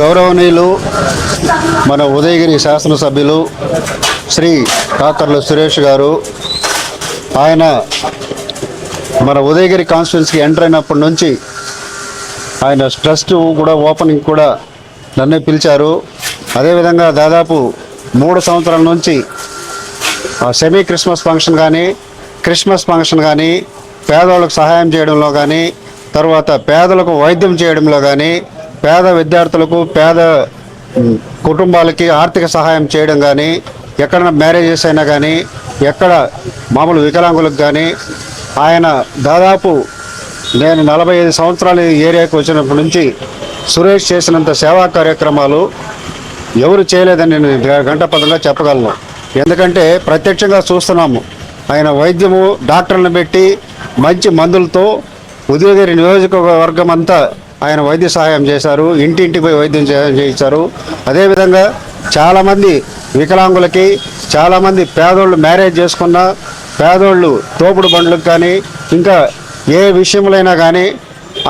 గౌరవనీయులు మన ఉదయగిరి శాసనసభ్యులు శ్రీ కాకర్ల సురేష్ గారు ఆయన మన ఉదయగిరి కాన్స్టిట్యున్సీకి ఎంటర్ అయినప్పటి నుంచి ఆయన ట్రస్ట్ కూడా ఓపెనింగ్ కూడా నన్నే పిలిచారు. అదేవిధంగా దాదాపు మూడు సంవత్సరాల నుంచి సెమీ క్రిస్మస్ ఫంక్షన్ కానీ క్రిస్మస్ ఫంక్షన్ కానీ పేదవాళ్ళకు సహాయం చేయడంలో కానీ తర్వాత పేదలకు వైద్యం చేయడంలో కానీ పేద విద్యార్థులకు పేద కుటుంబాలకి ఆర్థిక సహాయం చేయడం కానీ ఎక్కడ మ్యారేజెస్ అయినా కానీ ఎక్కడ మామూలు వికలాంగులకు కానీ ఆయన దాదాపు నేను నలభై ఐదు సంవత్సరాలు ఏరియాకి వచ్చినప్పటి నుంచి సురేష్ చేసినంత సేవా కార్యక్రమాలు ఎవరు చేయలేదని నేను గ- గంటపదంగా చెప్పగలను. ఎందుకంటే ప్రత్యక్షంగా చూస్తున్నాము. ఆయన వైద్యము డాక్టర్లను పెట్టి మంచి మందులతో ఉదయగిరి నియోజకవర్గం అంతా ఆయన వైద్య సహాయం చేశారు ఇంటింటికి పోయి వైద్యం చేయించారు. అదేవిధంగా చాలామంది వికలాంగులకి చాలామంది పేదోళ్ళు మ్యారేజ్ చేసుకున్న పేదోళ్ళు తోపుడు బండ్లకు కానీ ఇంకా ఏ విషయంలోనైనా కానీ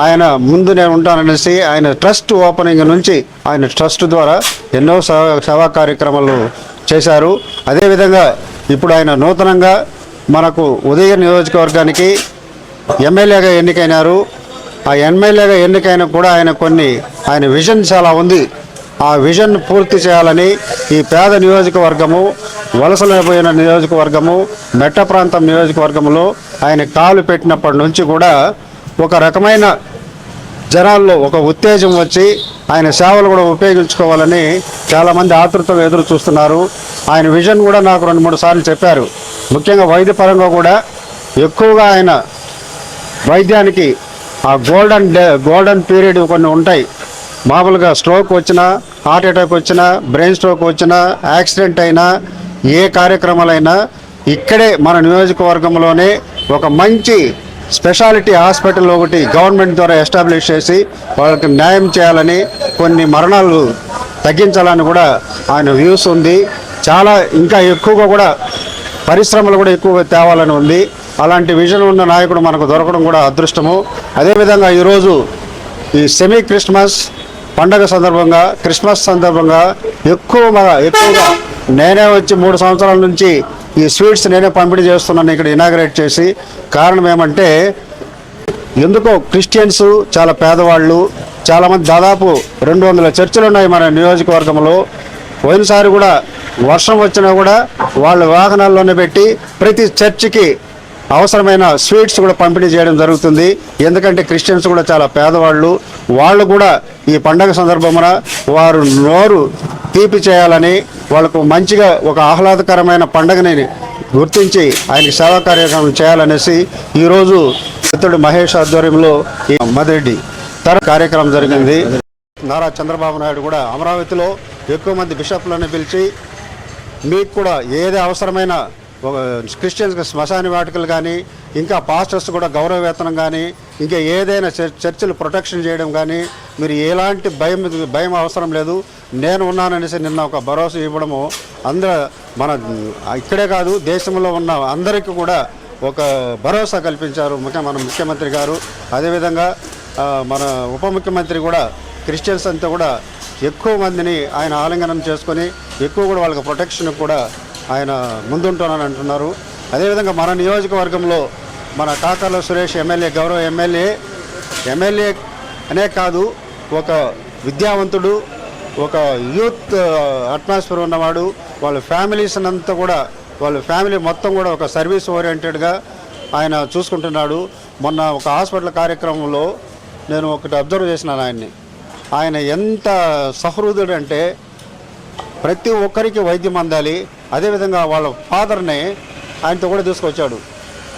ఆయన ముందు నేను ఉంటాననేసి ఆయన ట్రస్ట్ ఓపెనింగ్ నుంచి ఆయన ట్రస్ట్ ద్వారా ఎన్నో సేవా కార్యక్రమాలు చేశారు. అదేవిధంగా ఇప్పుడు ఆయన నూతనంగా మనకు ఉదయ నియోజకవర్గానికి ఎమ్మెల్యేగా ఎన్నికైనారు. ఆ ఎమ్మెల్యేగా ఎన్నికైన కూడా ఆయన కొన్ని ఆయన విజన్ చాలా ఉంది. ఆ విజన్ పూర్తి చేయాలని ఈ పేద నియోజకవర్గము వలసలైపోయిన నియోజకవర్గము మెట్ట ప్రాంతం నియోజకవర్గంలో ఆయన కాలు పెట్టినప్పటి నుంచి కూడా ఒక రకమైన జనాల్లో ఒక ఉత్తేజం వచ్చి ఆయన సేవలు కూడా ఉపయోగించుకోవాలని చాలామంది ఆతృతగా ఎదురు చూస్తున్నారు. ఆయన విజన్ కూడా నాకు రెండు మూడు సార్లు చెప్పారు. ముఖ్యంగా వైద్యపరంగా కూడా ఎక్కువగా ఆయన వైద్యానికి ఆ గోల్డెన్ డే గోల్డెన్ పీరియడ్ కొన్ని ఉంటాయి. మామూలుగా స్ట్రోక్ వచ్చినా హార్ట్ అటాక్ వచ్చినా బ్రెయిన్ స్ట్రోక్ వచ్చినా యాక్సిడెంట్ అయినా ఏ కార్యక్రమాలైనా ఇక్కడే మన నియోజకవర్గంలోనే ఒక మంచి స్పెషాలిటీ హాస్పిటల్ ఒకటి గవర్నమెంట్ ద్వారా ఎస్టాబ్లిష్ చేసి వాళ్ళకి న్యాయం చేయాలని కొన్ని మరణాలు తగ్గించాలని కూడా ఆయన వ్యూస్ ఉంది. చాలా ఇంకా ఎక్కువగా కూడా పరిశ్రమలు కూడా ఎక్కువగా తేవాలని ఉంది. అలాంటి విజన్ ఉన్న నాయకుడు మనకు దొరకడం కూడా అదృష్టము. అదేవిధంగా ఈరోజు ఈ సెమీ క్రిస్మస్ పండగ సందర్భంగా క్రిస్మస్ సందర్భంగా ఎక్కువ ఎక్కువగా నేనే వచ్చి మూడు సంవత్సరాల నుంచి ఈ స్వీట్స్ నేనే పంపిణీ చేస్తున్నాను ఇక్కడ ఇనాగ్రేట్ చేసి. కారణం ఏమంటే ఎందుకో క్రిస్టియన్స్ చాలా పేదవాళ్ళు చాలామంది దాదాపు రెండు వందల చర్చలు ఉన్నాయి మన నియోజకవర్గంలో. పోయినసారి కూడా వర్షం వచ్చినా కూడా వాళ్ళ వాహనాల్లోనే పెట్టి ప్రతి చర్చికి అవసరమైన స్వీట్స్ కూడా పంపిణీ చేయడం జరుగుతుంది. ఎందుకంటే క్రిస్టియన్స్ కూడా చాలా పేదవాళ్ళు. వాళ్ళు కూడా ఈ పండగ సందర్భమున వారు నోరు తీపి చేయాలని వాళ్ళకు మంచిగా ఒక ఆహ్లాదకరమైన పండగని గుర్తించి ఆయనకి సేవా కార్యక్రమం చేయాలనేసి ఈరోజు మిత్రుడు మహేష్ ఆధ్వర్యంలో ఈ మదిరెడ్డి తర కార్యక్రమం జరిగింది. నారా చంద్రబాబు నాయుడు కూడా అమరావతిలో ఎక్కువ మంది బిషప్లను పిలిచి మీకు కూడా ఏది అవసరమైన క్రిస్టియన్స్కి శ్మశాన వాటికలు కానీ ఇంకా పాస్టర్స్ కూడా గౌరవ వేతనం కానీ ఇంకా ఏదైనా చర్- చర్చిలు ప్రొటెక్షన్ చేయడం కానీ మీరు ఎలాంటి భయం భయం అవసరం లేదు. నేను ఉన్నాననేసి నిన్న ఒక భరోసా ఇవ్వడము అందరూ మన ఇక్కడే కాదు దేశంలో ఉన్న అందరికీ కూడా ఒక భరోసా కల్పించారు ముఖ్య మన ముఖ్యమంత్రి గారు. అదేవిధంగా మన ఉప ముఖ్యమంత్రి కూడా క్రిస్టియన్స్ అంతా కూడా ఎక్కువ మందిని ఆయన ఆలింగనం చేసుకొని ఎక్కువ కూడా వాళ్ళకి ప్రొటెక్షన్ కూడా ఆయన ముందుంటానని అంటున్నారు. అదేవిధంగా మన నియోజకవర్గంలో మన కాకర్ల సురేష్ ఎమ్మెల్యే గౌరవ ఎమ్మెల్యే ఎమ్మెల్యే అనే కాదు ఒక విద్యావంతుడు ఒక యూత్ అట్మాస్ఫియర్ ఉన్నవాడు వాళ్ళ ఫ్యామిలీస్ అంతా కూడా వాళ్ళ ఫ్యామిలీ మొత్తం కూడా ఒక సర్వీస్ ఓరియంటెడ్గా ఆయన చూసుకుంటున్నాడు. మొన్న ఒక హాస్పిటల్ కార్యక్రమంలో నేను ఒకటి అబ్జర్వ్ చేసినాను ఆయన్ని. ఆయన ఎంత సహృదుడు అంటే ప్రతి ఒక్కరికి వైద్యం అందాలి అదేవిధంగా వాళ్ళ ఫాదర్ని ఆయనతో కూడా తీసుకొచ్చాడు.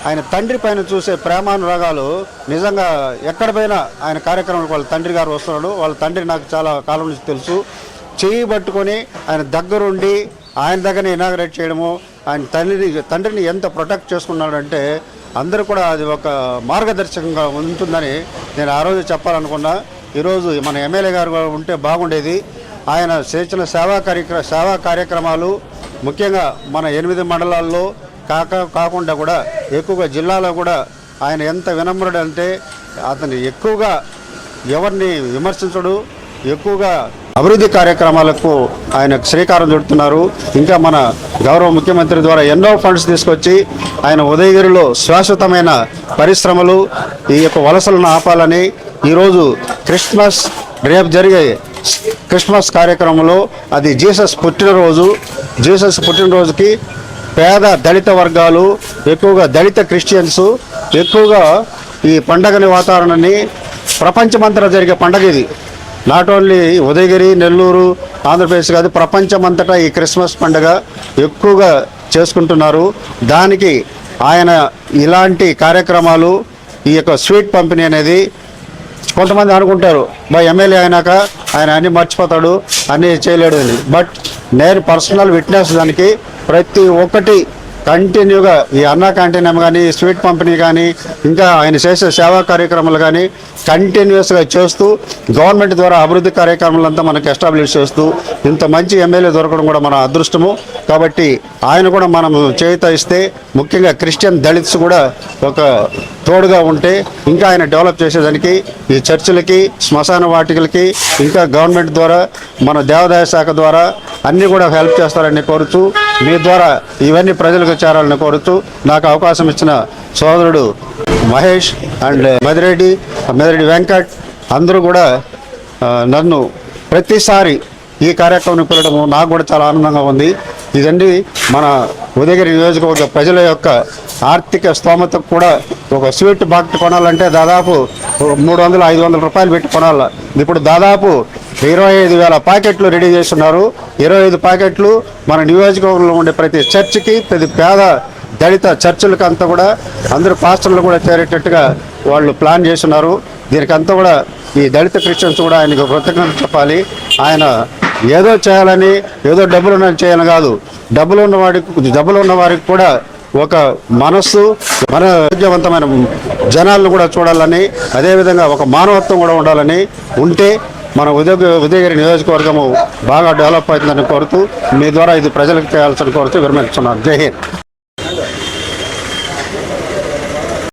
ఆయన తండ్రి పైన చూసే ప్రేమానురాగాలు నిజంగా ఎక్కడ పోయినా ఆయన కార్యక్రమానికి వాళ్ళ తండ్రి గారు వస్తున్నాడు. వాళ్ళ తండ్రి నాకు చాలా కాలం నుంచి తెలుసు. చేయి పట్టుకొని ఆయన దగ్గరుండి ఆయన దగ్గర ఇనాగరేట్ చేయడము ఆయన తండ్రిని తండ్రిని ఎంత ప్రొటెక్ట్ చేసుకున్నాడంటే అందరూ కూడా అది ఒక మార్గదర్శకంగా ఉంటుందని నేను ఆ రోజు చెప్పాలనుకున్నా. ఈరోజు మన ఎమ్మెల్యే గారు ఉంటే బాగుండేది. ఆయన చేసిన సేవా కార్యక్ర సేవా కార్యక్రమాలు ముఖ్యంగా మన ఎనిమిది మండలాల్లో కాక కాకుండా కూడా ఎక్కువగా జిల్లాలో కూడా ఆయన ఎంత వినమ్రుడు అంటే అతను ఎక్కువగా ఎవరిని విమర్శించడు ఎక్కువగా అభివృద్ధి కార్యక్రమాలకు ఆయన శ్రీకారం చుడుతున్నారు. ఇంకా మన గౌరవ ముఖ్యమంత్రి ద్వారా ఎన్నో ఫండ్స్ తీసుకొచ్చి ఆయన ఉదయగిరిలో శాశ్వతమైన పరిశ్రమలు ఈ యొక్క వలసలను ఆపాలని ఈరోజు క్రిస్మస్ రేపు జరిగే క్రిస్మస్ కార్యక్రమంలో అది జీసస్ పుట్టినరోజు. జీసస్ పుట్టినరోజుకి పేద దళిత వర్గాలు ఎక్కువగా దళిత క్రిస్టియన్స్ ఎక్కువగా ఈ పండగని వాతావరణాన్ని ప్రపంచమంతటా జరిగే పండగ ఇది. నాట్ ఓన్లీ ఉదయగిరి నెల్లూరు ఆంధ్రప్రదేశ్ కాదు ప్రపంచమంతటా ఈ క్రిస్మస్ పండుగ ఎక్కువగా చేసుకుంటున్నారు. దానికి ఆయన ఇలాంటి కార్యక్రమాలు ఈ యొక్క స్వీట్ పంపిణీ అనేది కొంతమంది అనుకుంటారు. మా ఎమ్మెల్యే అయినాక ఆయన అన్ని మర్చిపోతాడు అన్ని చేయలేడు అని. బట్ నేను పర్సనల్ విట్నెస్ దానికి ప్రతి ఒక్కటి కంటిన్యూగా ఈ అన్నా క్యాంటీన్ కానీ స్వీట్ పంపిణీ కానీ ఇంకా ఆయన చేసే సేవా కార్యక్రమాలు కానీ కంటిన్యూస్గా చేస్తూ గవర్నమెంట్ ద్వారా అభివృద్ధి కార్యక్రమాలంతా మనకు ఎస్టాబ్లిష్ చేస్తూ ఇంత మంచి ఎమ్మెల్యే దొరకడం కూడా మన అదృష్టము. కాబట్టి ఆయన కూడా మనం చేత ఇస్తే ముఖ్యంగా క్రిస్టియన్ దళిత్స్ కూడా ఒక తోడుగా ఉంటే ఇంకా ఆయన డెవలప్ చేసేదానికి ఈ చర్చిలకి శ్మశాన వాటికలకి ఇంకా గవర్నమెంట్ ద్వారా మన దేవాదాయ శాఖ ద్వారా అన్నీ కూడా హెల్ప్ చేస్తారని కోరుతూ మీ ద్వారా ఇవన్నీ ప్రజలకు చేరాలని కోరుతూ నాకు అవకాశం ఇచ్చిన సోదరుడు మహేష్ అండ్ మెదిరెడ్డి మెదిరెడ్డి వెంకట్ అందరూ కూడా నన్ను ప్రతిసారి ఈ కార్యక్రమం పిలవడము నాకు కూడా చాలా ఆనందంగా ఉంది. ఇదండి మన ఉదయగిరి నియోజకవర్గ ప్రజల యొక్క ఆర్థిక స్తోమత కూడా ఒక స్వీట్ బాక్ట్ కొనాలంటే దాదాపు మూడు వందలు ఐదు వందల రూపాయలు పెట్టి కొనాలి. ఇప్పుడు దాదాపు ఇరవై ఐదు వేల ప్యాకెట్లు రెడీ చేస్తున్నారు. ఇరవై ఐదు ప్యాకెట్లు మన నియోజకవర్గంలో ఉండే ప్రతి చర్చికి ప్రతి పేద దళిత చర్చిలకు అంతా కూడా అందరు పాస్టర్లు కూడా చేరేటట్టుగా వాళ్ళు ప్లాన్ చేస్తున్నారు. దీనికంతా కూడా ఈ దళిత క్రిస్టియన్స్ కూడా ఆయనకు కృతజ్ఞత చెప్పాలి. ఆయన ఏదో చేయాలని ఏదో డబ్బులు ఉన్నది చేయాలని కాదు. డబ్బులు ఉన్న వాడికి డబ్బులు ఉన్న వారికి కూడా ఒక మనస్సు మన ఆరోగ్యవంతమైన జనాలను కూడా చూడాలని అదేవిధంగా ఒక మానవత్వం కూడా ఉండాలని ఉంటే మన ఉదయ ఉదయగిరి నియోజకవర్గము బాగా డెవలప్ అవుతుందని కోరుతూ మీ ద్వారా ఇది ప్రజలకు చేయాల్సిన కోరుతూ విరమిస్తున్నాను జై హింద్.